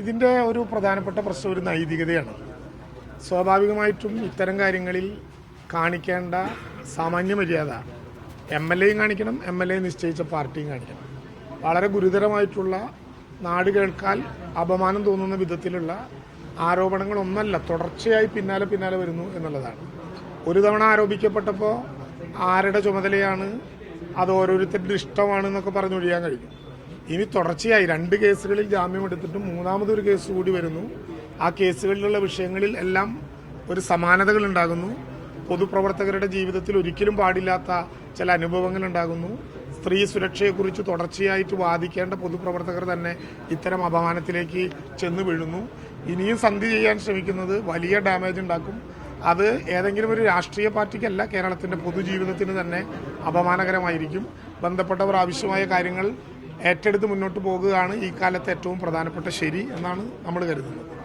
ഇതിന്റെ ഒരു പ്രധാനപ്പെട്ട പ്രശ്നം ഒരു നൈതികതയാണ്. സ്വാഭാവികമായിട്ടും ഇത്തരം കാര്യങ്ങളിൽ കാണിക്കേണ്ട സാമാന്യ മര്യാദ എം എൽ എയും കാണിക്കണം എം എൽ എ നിശ്ചയിച്ച പാർട്ടിയും കാണിക്കണം. വളരെ ഗുരുതരമായിട്ടുള്ള നാട് കേൾക്കാൻ അപമാനം തോന്നുന്ന വിധത്തിലുള്ള ആരോപണങ്ങളൊന്നല്ല തുടർച്ചയായി പിന്നാലെ പിന്നാലെ വരുന്നു എന്നുള്ളതാണ്. ഒരു തവണ ആരോപിക്കപ്പെട്ടപ്പോൾ ആരുടെ ചുമതലയാണ് അത് ഓരോരുത്തരുടെ ഇഷ്ടമാണ് എന്നൊക്കെ പറഞ്ഞൊഴിയാൻ കഴിയും. ഇനി തുടർച്ചയായി രണ്ട് കേസുകളിൽ ജാമ്യം എടുത്തിട്ടും മൂന്നാമതൊരു കേസ് കൂടി വരുന്നു. ആ കേസുകളിലുള്ള വിഷയങ്ങളിൽ എല്ലാം ഒരു സമാനതകൾ ഉണ്ടാകുന്നു. പൊതുപ്രവർത്തകരുടെ ജീവിതത്തിൽ ഒരിക്കലും പാടില്ലാത്ത ചില അനുഭവങ്ങൾ ഉണ്ടാകുന്നു. സ്ത്രീ സുരക്ഷയെക്കുറിച്ച് തുടർച്ചയായിട്ട് വാദിക്കേണ്ട പൊതുപ്രവർത്തകർ തന്നെ ഇത്തരം അപമാനത്തിലേക്ക് ചെന്ന് വീഴുന്നു. ഇനിയും സന്ധി ചെയ്യാൻ ശ്രമിക്കുന്നത് വലിയ ഡാമേജ് ഉണ്ടാക്കും. അത് ഏതെങ്കിലും ഒരു രാഷ്ട്രീയ പാർട്ടിക്കല്ല കേരളത്തിന്റെ പൊതുജീവിതത്തിന് തന്നെ അപമാനകരമായിരിക്കും. ബന്ധപ്പെട്ടവർ ആവശ്യമായ കാര്യങ്ങൾ ഏറ്റെടുത്ത് മുന്നോട്ട് പോകുകയാണ് ഈ കാലത്തെ ഏറ്റവും പ്രധാനപ്പെട്ട ശരി എന്നാണ് നമ്മൾ കരുതുന്നത്.